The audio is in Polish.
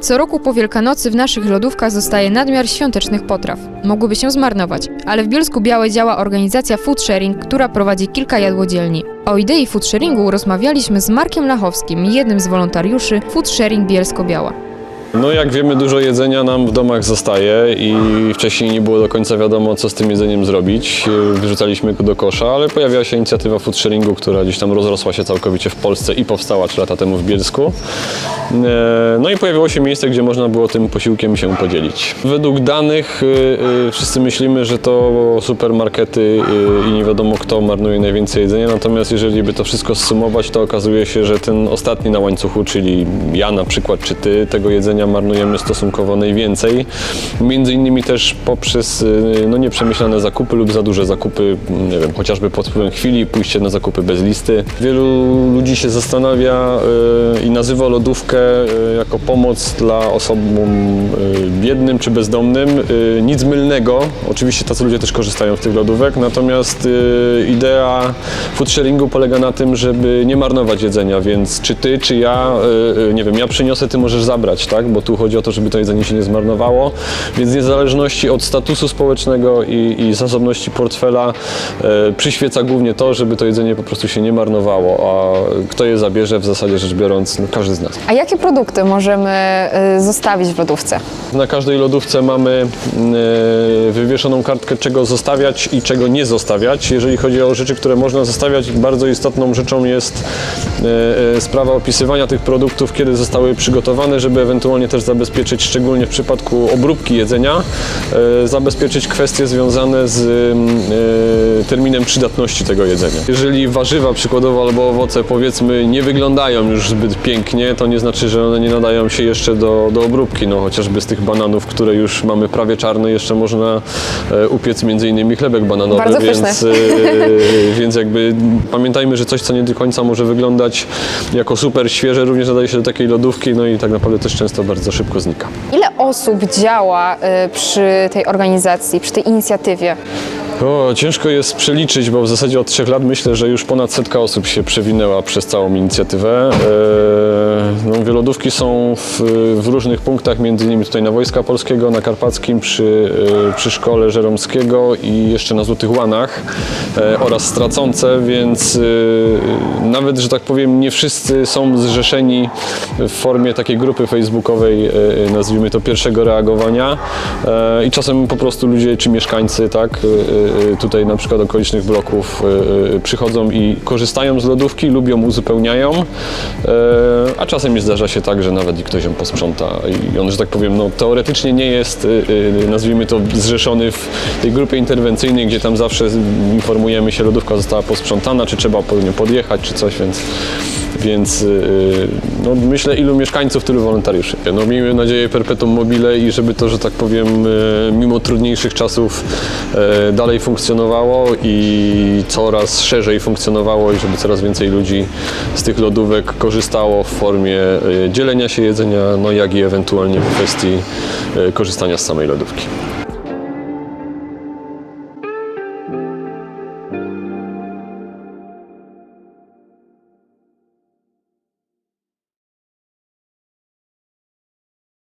Co roku po Wielkanocy w naszych lodówkach zostaje nadmiar świątecznych potraw. Mogłyby się zmarnować, ale w Bielsku Białej działa organizacja Food Sharing, która prowadzi kilka jadłodzielni. O idei food sharingu rozmawialiśmy z Markiem Lachowskim, jednym z wolontariuszy Food Sharing Bielsko-Biała. No jak wiemy, dużo jedzenia nam w domach zostaje i wcześniej nie było do końca wiadomo, co z tym jedzeniem zrobić. Wyrzucaliśmy go do kosza, ale pojawiła się inicjatywa food sharingu, która gdzieś tam rozrosła się całkowicie w Polsce i powstała 3 lata temu w Bielsku. E, No i pojawiło się miejsce, gdzie można było tym posiłkiem się podzielić. Według danych y, y, wszyscy myślimy, że to supermarkety i nie wiadomo kto marnuje najwięcej jedzenia, natomiast jeżeli by to wszystko zsumować, to okazuje się, że ten ostatni na łańcuchu, czyli ja na przykład, czy ty, tego jedzenia marnujemy stosunkowo najwięcej. Między innymi też poprzez y, no, nieprzemyślane zakupy lub za duże zakupy, nie wiem, chociażby pod wpływem chwili, pójście na zakupy bez listy. Wielu ludzi się zastanawia y, i nazywa lodówkę y, jako pomoc dla osobom biednym czy bezdomnym. Nic mylnego, oczywiście tacy ludzie też korzystają z tych lodówek, natomiast idea food sharingu polega na tym, żeby nie marnować jedzenia, więc czy ty, czy ja, nie wiem, ja przyniosę, ty możesz zabrać, tak? Bo tu chodzi o to, żeby to jedzenie się nie zmarnowało, więc niezależności od statusu społecznego i, i zasobności portfela y, przyświeca głównie to, żeby to jedzenie po prostu się nie marnowało, a kto je zabierze, w zasadzie rzecz biorąc, no, każdy z nas. A jakie produkty możemy y, zostawić w lodówce? Na każdej lodówce mamy e, wywieszoną kartkę, czego zostawiać i czego nie zostawiać. Jeżeli chodzi o rzeczy, które można zostawiać, bardzo istotną rzeczą jest e, e, sprawa opisywania tych produktów, kiedy zostały przygotowane, żeby ewentualnie też zabezpieczyć, szczególnie w przypadku obróbki jedzenia, e, zabezpieczyć kwestie związane z e, terminem przydatności tego jedzenia. Jeżeli warzywa przykładowo albo owoce powiedzmy nie wyglądają już zbyt pięknie, to nie znaczy, że one nie nadają się jeszcze do, do obróbki. No, chociażby z tych bananów, które już mamy prawie czarne, jeszcze można e, upiec między innymi chlebek bananowy, Bardzo więc, więc jakby pamiętajmy, że coś, co nie do końca może wyglądać jako super świeże, również nadaje się do takiej lodówki, no i tak naprawdę też często bardzo szybko znika. Ile osób działa y, przy tej organizacji, przy tej inicjatywie? O, ciężko jest przeliczyć, bo w zasadzie od trzech lat myślę, że już ponad setka osób się przewinęła przez całą inicjatywę. E, no, wielodówki są w, w różnych punktach, między innymi tutaj na Wojska Polskiego, na Karpackim, przy, e, przy Szkole Żeromskiego i jeszcze na Złotych Łanach e, oraz Stracące, więc e, nawet, że tak powiem, nie wszyscy są zrzeszeni w formie takiej grupy facebookowej, nazwijmy to pierwszego reagowania. I czasem po prostu ludzie czy mieszkańcy, tak, tutaj na przykład okolicznych bloków przychodzą i korzystają z lodówki, lubią, uzupełniają, a czasem zdarza się tak, że nawet i ktoś ją posprząta i on, że tak powiem, no teoretycznie nie jest, e, e, nazwijmy to, zrzeszony w tej grupie interwencyjnej, gdzie tam zawsze informujemy się, lodówka została posprzątana, czy trzeba po nią podjechać, czy coś, więc więc yy, no, myślę, ilu mieszkańców, tylu wolontariuszy. No, miejmy nadzieję perpetuum mobile i żeby to, że tak powiem, yy, mimo trudniejszych czasów dalej funkcjonowało i coraz szerzej funkcjonowało i żeby coraz więcej ludzi z tych lodówek korzystało w formie dzielenia się jedzenia, no jak i ewentualnie w kwestii korzystania z samej lodówki.